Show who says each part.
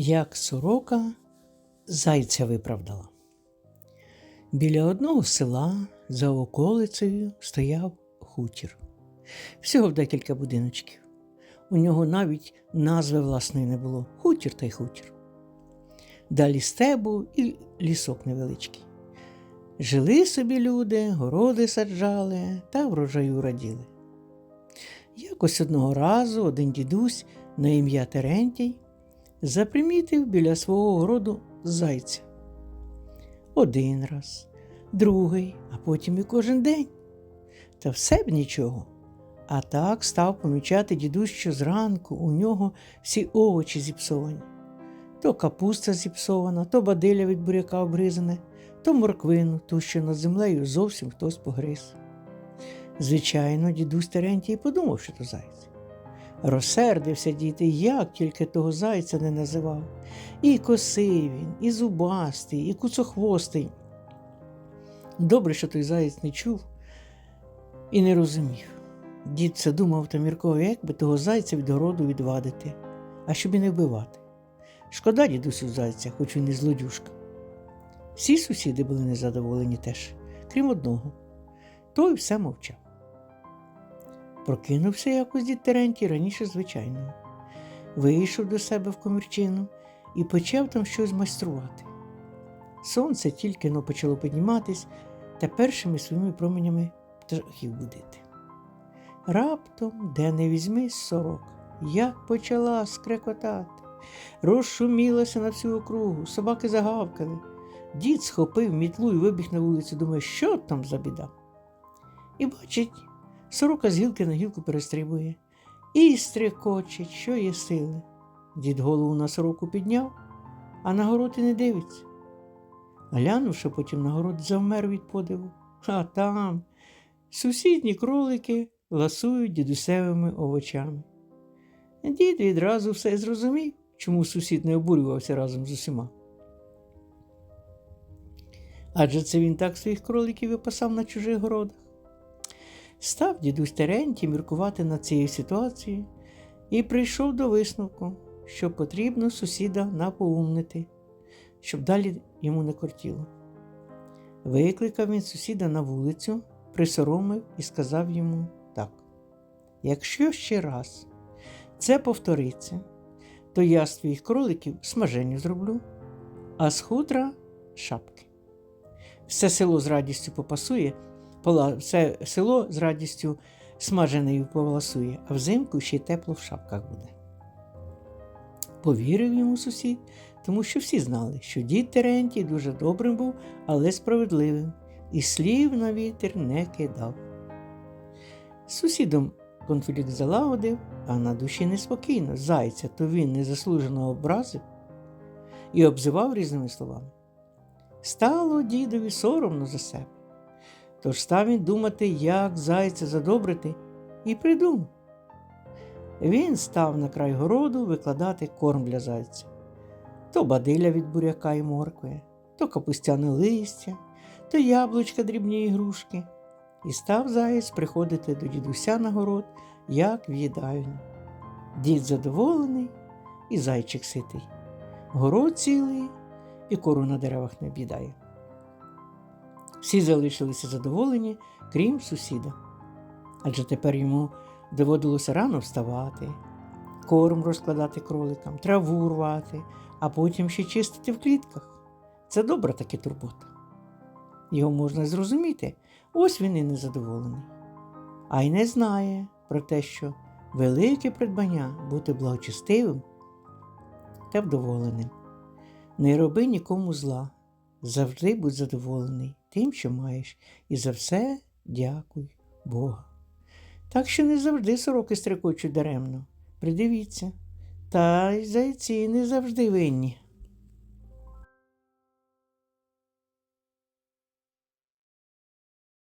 Speaker 1: Як сорока зайця виправдала. Біля одного села за околицею стояв хутір. Всього в декілька будиночків. У нього навіть назви власної не було хутір та й хутір. Далі стебу і лісок невеличкий. Жили собі люди, городи саджали та врожаю раділи. Якось одного разу один дідусь на ім'я Терентій запримітив біля свого городу зайця. Один раз, другий, а потім і кожен день. Та все б нічого. А так став помічати дідусь, що зранку у нього всі овочі зіпсовані. То капуста зіпсована, то бадиля від буряка обризане, то морквину, ту, що над землею зовсім хтось погриз. Звичайно, дідусь Терентій подумав, що то зайць. Розсердився діти, як тільки того зайця не називав. І косий він, і зубастий, і куцохвостий. Добре, що той заєць не чув і не розумів. Дід це думав та міркував, як би того зайця від городу відвадити, а щоб і не вбивати. Шкода дідусю зайця, хоч він і злодюшка. Всі сусіди були незадоволені теж, крім одного. Той все мовчав. Прокинувся якось дід Терентій раніше звичайного. Вийшов до себе в комірчину і почав там щось майструвати. Сонце тільки но почало підніматись та першими своїми променями птахів будити. Раптом, де не візьми сорок, як почала скрекотати, розшумілася на всю округу, собаки загавкали. Дід схопив мітлу і вибіг на вулицю, думає, що там за біда. І бачить, сорока з гілки на гілку перестрибує і стрекочить, що є сили. Дід голову на сороку підняв, а на город не дивиться. Глянувши потім на город, завмер від подиву. А там сусідні кролики ласують дідусевими овочами. Дід відразу все зрозумів, чому сусід не обурювався разом з усіма. Адже це він так своїх кроликів випасав на чужих городах. Став дідусь Терентій міркувати над цією ситуацією і прийшов до висновку, що потрібно сусіда напоумнити, щоб далі йому не кортіло. Викликав він сусіда на вулицю, присоромив і сказав йому так: якщо ще раз це повториться, то я з твоїх кроликів смаженю зроблю, а з хутра шапки. Все село з радістю попасує, все село з радістю смаженою поласує, а взимку ще й тепло в шапках буде. Повірив йому сусід, тому що всі знали, що дід Терентій дуже добрим був, але справедливим, і слів на вітер не кидав. Сусідом конфлікт залагодив, а на душі неспокійно. Зайця то він незаслужено образив і обзивав різними словами. Стало дідові соромно за себе. Тож став він думати, як зайця задобрити, і придумав. Він став на край городу викладати корм для зайця. То бадиля від буряка і моркви, то капустяне листя, то яблучка дрібні ігрушки. І став заєць приходити до дідуся на город, як в їдальню. Дід задоволений і зайчик ситий. Город цілий і кору на деревах не об'їдає. Всі залишилися задоволені, крім сусіда. Адже тепер йому доводилося рано вставати, корм розкладати кроликам, траву рвати, а потім ще чистити в клітках. Це добра таки турбота. Його можна зрозуміти, ось він і незадоволений. А й не знає про те, що велике придбання бути благочестивим та вдоволеним. Не роби нікому зла, завжди будь задоволений тим, що маєш, і за все дякуй Бога. Так що не завжди сороки стрикочуть даремно. Придивіться, та й зайці не завжди винні.